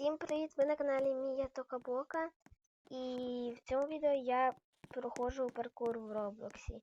Всім привіт! Ви на каналі Мія Токабока. І в цьому відео я проходжу паркур в Роблоксі.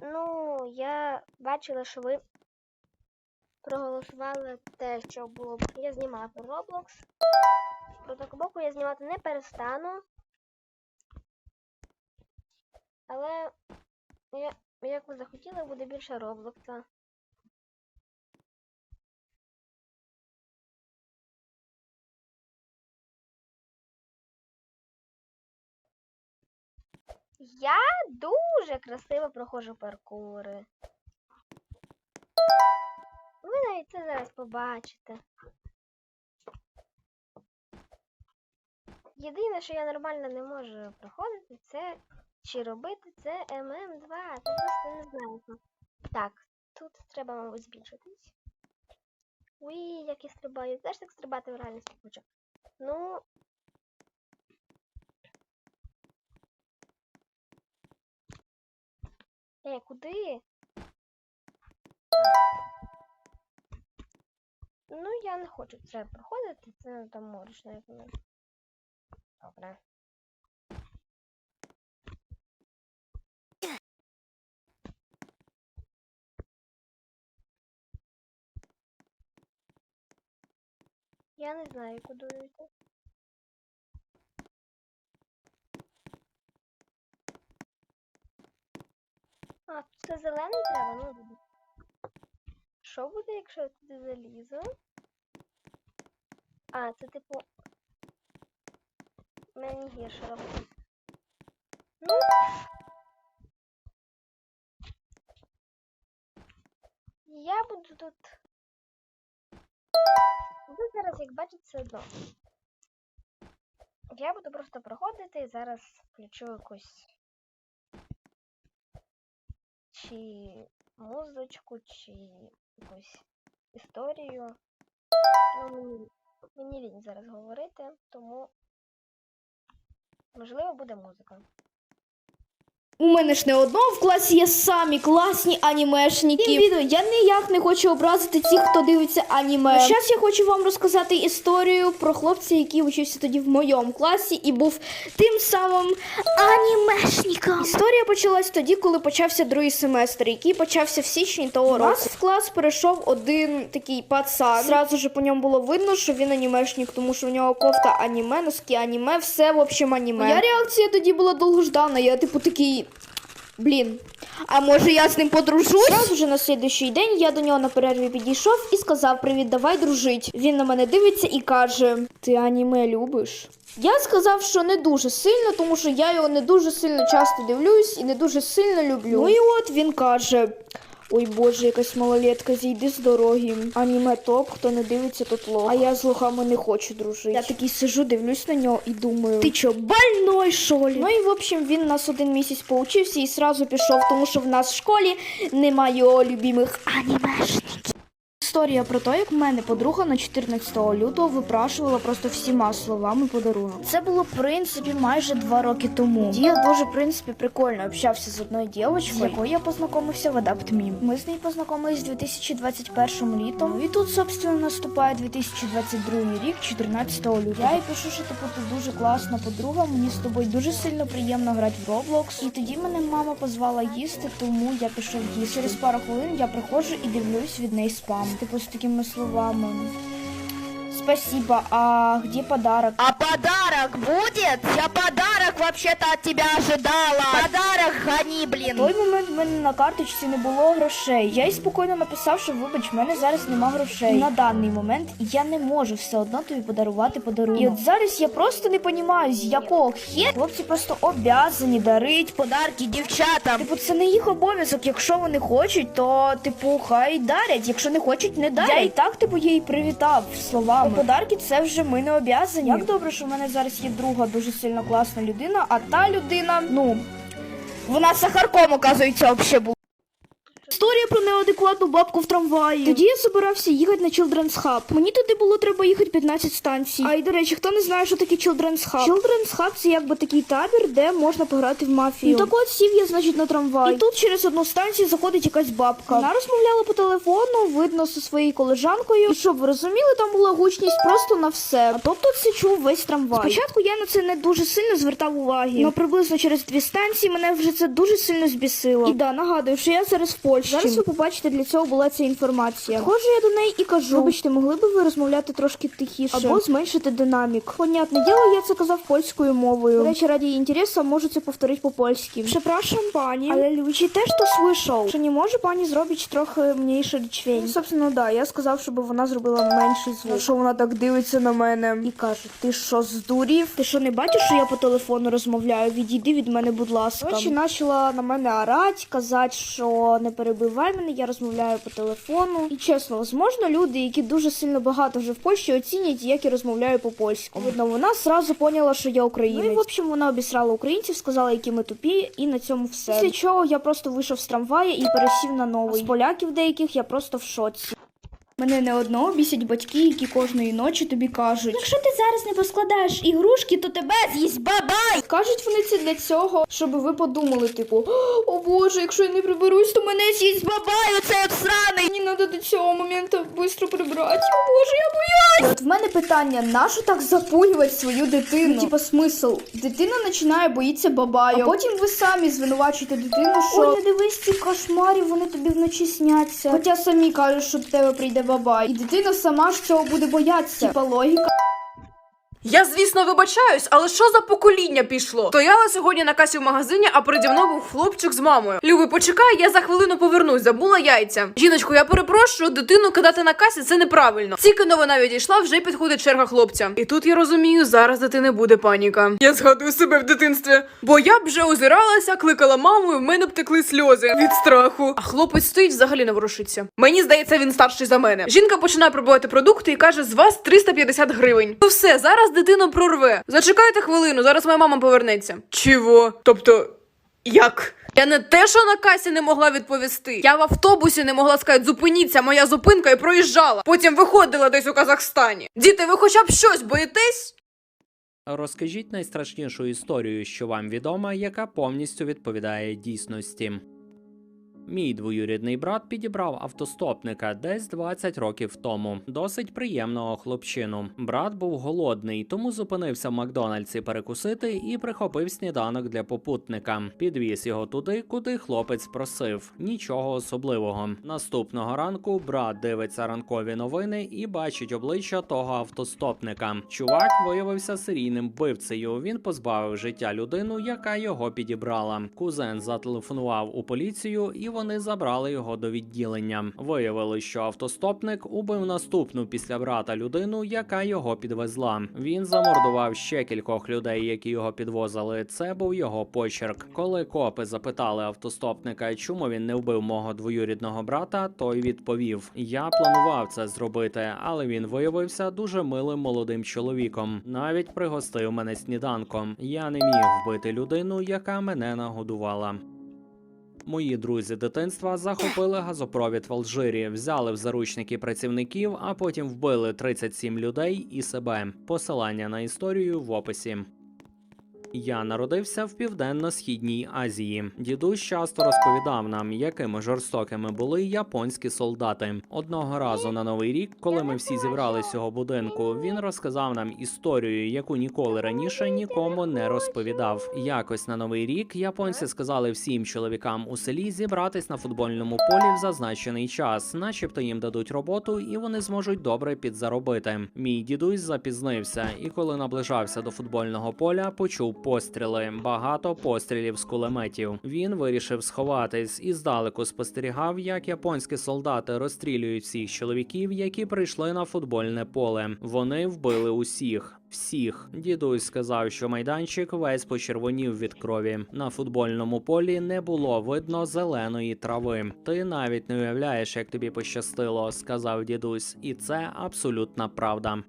Ну, я бачила, що ви проголосували те, що було. Я знімала про Roblox. Про Токабоку я знімати не перестану. Але я, як ви захотіли, буде більше Роблокса. Я дуже красиво проходжу паркури. Ви навіть це зараз побачите. Єдине, що я нормально не можу проходити, це чи робити це ММ2. Це просто не знаю. Так, тут треба, мабуть, збільшитись. Уй, як я стрибаю. Теж так стрибати в реальності хочу. Ну, Е, куди? Ну, я не хочу це проходити, це там морочно, як воно. Добре. Я не знаю, куди йти. А, це зелений треба, ну буде. Що буде, якщо я туди залізу? А, це типу. Мені гірше робити. Ну. Я буду тут. Ви зараз, як бачите, все одно. Я буду просто проходити і зараз включу якусь чи музичку, чи якусь історію. Ну, мені, лінь зараз говорити, тому можливо буде музика. У мене ж не одного в класі є самі класні анімешники. Цим відео я ніяк не хочу образити тих, хто дивиться аніме. Зараз я хочу вам розказати історію про хлопця, який учився тоді в моєму класі і був тим самим анімешником. Історія почалась тоді, коли почався другий семестр, який почався в січні того року. У нас в клас перейшов один такий пацан. Зразу ж по ньому було видно, що він анімешник, тому що в нього кофта аніме, носки аніме, все в общем аніме. Моя реакція тоді була довгождана. Я типу такий. Блін, а може я з ним подружусь? Зразу вже на слідуючий день я до нього на перерві підійшов і сказав: Привіт, давай дружить. Він на мене дивиться і каже: Ти аніме любиш? Я сказав, що не дуже сильно, тому що я його не дуже сильно часто дивлюсь і не дуже сильно люблю. Ну і от він каже: Ой Боже, якась малолетка, зійди з дороги. Аніме топ, хто не дивиться, то лох. А я з лохами не хочу дружити. Я такий сижу, дивлюсь на нього і думаю, ти чо, больной, що ли? Ну і в общем він нас один місяць поучився і сразу пішов, тому що в нас в школі немає любимих анімешників. Історія про те, як мене подруга на 14 лютого випрашувала просто всіма словами подарунок. Це було в принципі майже два роки тому. Я дуже в принципі прикольно общався з одною дівчинкою, з якою я познайомився в AdaptMe. Ми з нею познайомились у 2021 літом. І тут, собственно, наступає 2022 рік, 14 лютого. Я їй пишу, що типу ти дуже класна подруга. Мені з тобою дуже сильно приємно грати в Roblox. І тоді мене мама позвала їсти, тому я пішов їсти. Через пару хвилин я приходжу і дивлюсь від неї спам. Типу з такими словами. Спасибо, а где подарок? А подарок будет? Я подарок вообще-то от тебя ожидала. Подарок гони, В блин. той момент в мене на карточці не було грошей. Я їй спокійно написав, що вибач, в мене зараз нема грошей. На даний момент я не можу все одно тобі подарувати подарунок. І от зараз я просто не розумію, з якого хер хлопці просто обязані дарить Подарки девчатам. Типу, це не їх обов'язок. Якщо вони хочуть, то типу хай дарять. Якщо не хочуть, не дарять. Я і так типу її привітав словами. Подарки це вже ми не обязані. Як добре, що в мене зараз є друга дуже сильно класна людина, а та людина, ну вона сахарком, оказується, взагалі була. Історія про неадекватну бабку в трамваї. Тоді я збирався їхати на Children's Hub. Мені туди було треба їхати 15 станцій. А й до речі, хто не знає, що таке Children's Hub? Children's Hub це якби такий табір, де можна пограти в мафію. Ну так от сів я, значить, на трамвай. І тут через одну станцію заходить якась бабка. Вона розмовляла по телефону, видно зі своєю колежанкою. І щоб ви розуміли, там була гучність просто на все. А тобто це чув весь трамвай. Спочатку я на це не дуже сильно звертав уваги. Ну приблизно через дві станції мене вже це дуже сильно збісило. І да, нагадую, що я зараз в Польщі. Зараз ви побачите, для цього була ця інформація. Ходжу я до неї і кажу: вибачте, могли би ви розмовляти трошки тихіше або зменшити динамік. Понятне діло, я це казав польською мовою. Речі, раді інтересу можу це повторити по-польськи. Przepraszam пані, але Лючі теж то слышав. Чи не може пані зробити трохи мniejszy дзвінь? Ну, собственно, да, я сказав, щоб вона зробила менший звук. Що вона так дивиться на мене і каже: Ти що, здурів? Ти що не бачиш, що я по телефону розмовляю? Відійди від мене, будь ласка. Короче, почала на мене орати, казати, що не перебивай мене, я розмовляю по телефону. І чесно, возможно, люди, які дуже сильно багато вже в Польщі, оцінять, як я розмовляю по польську. Видно, вона сразу поняла, що я українець. Ну і в общем, вона обісрала українців, сказала, які ми тупі, і на цьому все. Після чого я просто вийшов з трамвая і пересів на новий. З поляків деяких я просто в шоці. Мене не одного бісять батьки, які кожної ночі тобі кажуть. Якщо ти зараз не поскладаєш ігрушки, то тебе з'їсть бабай. Кажуть вони це для цього, щоб ви подумали, типу, о боже, якщо я не приберусь, то мене з'їсть бабай, оце от сраний. Мені треба до цього моменту швидко прибрати. О боже, я боюсь. От в мене питання: нащо так запугувати свою дитину? Ну, типа смисл. Дитина починає боїться бабаю. А потім ви самі звинувачуєте дитину, що Ой, не дивись ці кошмарі, вони тобі вночі сняться. Хоча самі кажуть, що до тебе прийде бабай. І дитина сама ж цього буде боятися. Типа логіка. Я, звісно, вибачаюсь, але що за покоління пішло? Стояла сьогодні на касі в магазині, а переді мною був хлопчик з мамою. Люби, почекай, я за хвилину повернусь, забула яйця. Жіночко, я перепрошую, дитину кидати на касі це неправильно. Тільки новина відійшла, вже підходить черга хлопця. І тут я розумію, зараз дитини буде паніка. Я згадую себе в дитинстві, бо я б вже озиралася, кликала маму, і в мене б текли сльози від страху. А хлопець стоїть взагалі не ворушиться. Мені здається, він старший за мене. Жінка починає пробувати продукти і каже: з вас 350 гривень. Ну все, зараз дитину прорве. Зачекайте хвилину, зараз моя мама повернеться. Чого? Тобто, як? Я не те, що на касі не могла відповісти. Я в автобусі не могла сказати, зупиніться, моя зупинка і проїжджала. Потім виходила десь у Казахстані. Діти, ви хоча б щось боїтесь? Розкажіть найстрашнішу історію, що вам відома, яка повністю відповідає дійсності. Мій двоюрідний брат підібрав автостопника десь 20 років тому. Досить приємного хлопчину. Брат був голодний, тому зупинився в Макдональдсі перекусити і прихопив сніданок для попутника. Підвіз його туди, куди хлопець просив. Нічого особливого. Наступного ранку брат дивиться ранкові новини і бачить обличчя того автостопника. Чувак виявився серійним вбивцею. Він позбавив життя людину, яка його підібрала. Кузен зателефонував у поліцію, і вони забрали його до відділення. Виявили, що автостопник убив наступну після брата людину, яка його підвезла. Він замордував ще кількох людей, які його підвозили. Це був його почерк. Коли копи запитали автостопника, чому він не вбив мого двоюрідного брата, той відповів: Я планував це зробити, але він виявився дуже милим молодим чоловіком. Навіть пригостив мене сніданком. Я не міг вбити людину, яка мене нагодувала. Мої друзі дитинства захопили газопровід в Алжирі, взяли в заручники працівників, а потім вбили 37 людей і себе. Посилання на історію в описі. Я народився в південно-східній Азії. Дідусь часто розповідав нам, якими жорстокими були японські солдати. Одного разу на новий рік, коли ми всі зібрались з цього будинку, він розказав нам історію, яку ніколи раніше нікому не розповідав. Якось на новий рік японці сказали всім чоловікам у селі зібратись на футбольному полі в зазначений час, начебто їм дадуть роботу, і вони зможуть добре підзаробити. Мій дідусь запізнився, і коли наближався до футбольного поля, почув постріли. Багато пострілів з кулеметів. Він вирішив сховатись і здалеку спостерігав, як японські солдати розстрілюють всіх чоловіків, які прийшли на футбольне поле. Вони вбили усіх. Всіх дідусь сказав, що майданчик весь почервонів від крові. На футбольному полі не було видно зеленої трави. Ти навіть не уявляєш, як тобі пощастило, сказав дідусь, і це абсолютна правда.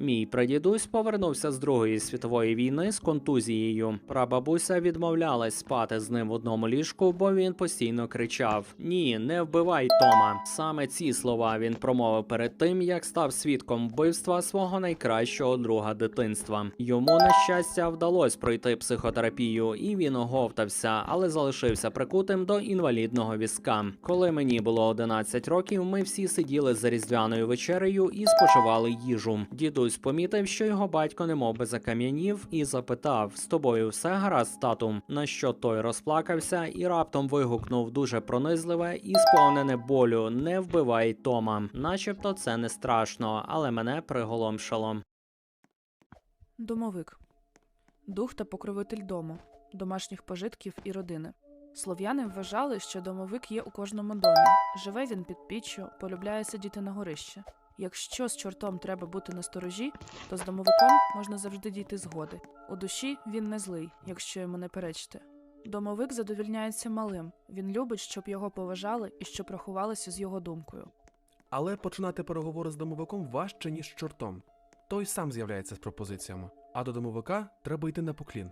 Мій прадідусь повернувся з Другої світової війни з контузією. Прабабуся відмовлялась спати з ним в одному ліжку, бо він постійно кричав: Ні, не вбивай Тома. Саме ці слова він промовив перед тим, як став свідком вбивства свого найкращого друга дитинства. Йому на щастя вдалося пройти психотерапію, і він оговтався, але залишився прикутим до інвалідного візка. Коли мені було 11 років, ми всі сиділи за різдвяною вечерею і споживали їжу. Дідусь помітив, що його батько немов би закам'янів, і запитав: з тобою все гаразд, тату? На що той розплакався і раптом вигукнув дуже пронизливе і сповнене болю: Не вбивай Тома. Начебто це не страшно, але мене приголомшало. Домовик дух та покровитель дому, домашніх пожитків і родини. Слов'яни вважали, що домовик є у кожному домі. Живе він під піччю, полюбляє сидіти на горищі. Якщо з чортом треба бути на сторожі, то з домовиком можна завжди дійти згоди. У душі він не злий, якщо йому не перечити. Домовик задовільняється малим. Він любить, щоб його поважали і щоб рахувалися з його думкою. Але починати переговори з домовиком важче, ніж з чортом. Той сам з'являється з пропозиціями, а до домовика треба йти на поклін.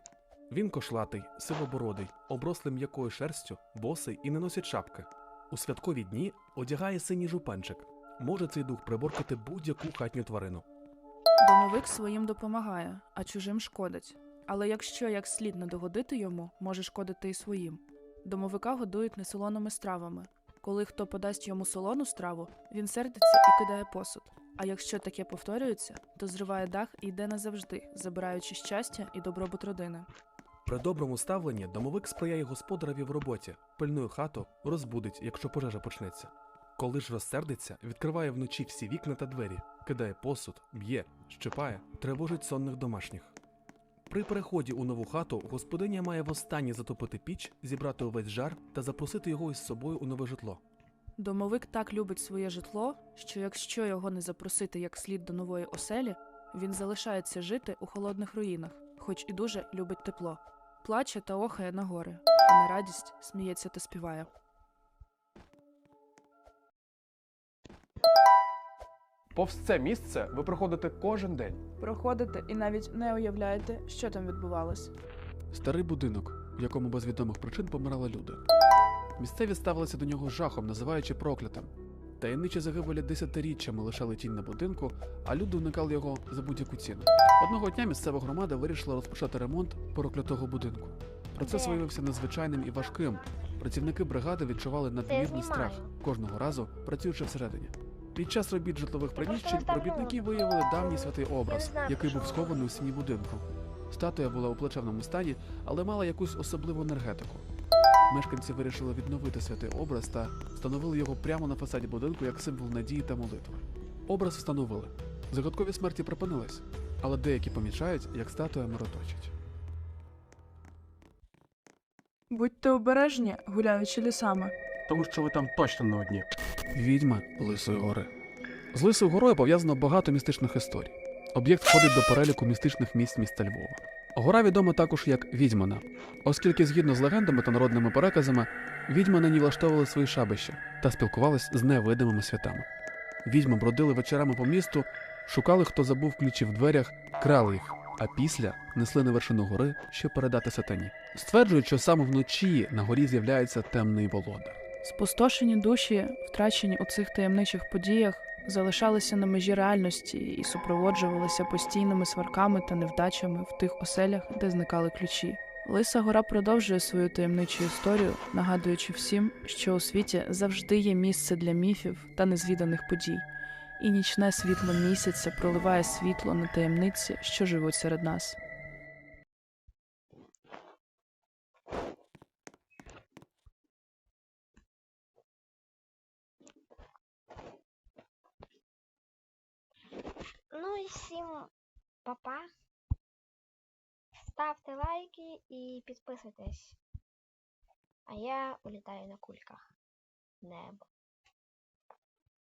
Він кошлатий, сивобородий, оброслий м'якою шерстю, босий і не носить шапки. У святкові дні одягає синій жупанчик. Може цей дух приборкати будь-яку хатню тварину. Домовик своїм допомагає, а чужим шкодить. Але якщо як слід не догодити йому, може шкодити і своїм. Домовика годують несолоними стравами. Коли хто подасть йому солону страву, він сердиться і кидає посуд. А якщо таке повторюється, то зриває дах і йде назавжди, забираючи щастя і добробут родини. При доброму ставленні домовик сприяє господареві в роботі, пильнує хату, розбудить, якщо пожежа почнеться. Коли ж розсердиться, відкриває вночі всі вікна та двері, кидає посуд, б'є, щипає, тривожить сонних домашніх. При переході у нову хату господиня має востаннє затопити піч, зібрати увесь жар та запросити його із собою у нове житло. Домовик так любить своє житло, що якщо його не запросити як слід до нової оселі, він залишається жити у холодних руїнах, хоч і дуже любить тепло. Плаче та охає на гори, а на радість сміється та співає. Повз це місце ви проходите кожен день. Проходите і навіть не уявляєте, що там відбувалось. Старий будинок, в якому без відомих причин помирали люди. Місцеві ставилися до нього жахом, називаючи проклятим. Таємничі загибелі десятиріччями лишали тінь на будинку, а люди уникали його за будь-яку ціну. Одного дня місцева громада вирішила розпочати ремонт проклятого будинку. Процес виявився надзвичайним і важким. Працівники бригади відчували надмірний страх кожного разу, працюючи всередині. Під час робіт житлових приміщень ну, робітники виявили давній святий образ, який був схований у стіні будинку. Статуя була у плачевному стані, але мала якусь особливу енергетику. Мешканці вирішили відновити святий образ та встановили його прямо на фасаді будинку як символ надії та молитви. Образ встановили. Загадкові смерті припинились, але деякі помічають, як статуя мироточить. Будьте обережні, гуляючи лісами. Тому що ви там точно не одні. Відьма Лисої гори. З Лисою горою пов'язано багато містичних історій. Об'єкт входить до переліку містичних місць міста Львова. Гора відома також як Відьмана, оскільки, згідно з легендами та народними переказами, відьми на ній влаштовували свої шабища та спілкувались з невидимими святами. Відьми бродили вечорами по місту, шукали, хто забув ключі в дверях, крали їх, а після несли на вершину гори, щоб передати сатані. Стверджують, що саме вночі на горі з'являється темний володар. Спустошені душі, втрачені у цих таємничих подіях, залишалися на межі реальності і супроводжувалися постійними сварками та невдачами в тих оселях, де зникали ключі. Лиса гора продовжує свою таємничу історію, нагадуючи всім, що у світі завжди є місце для міфів та незвіданих подій, і нічне світло місяця проливає світло на таємниці, що живуть серед нас. Ну і всім папа. Ставте лайки і підписуйтесь. А я улітаю на кульках небо.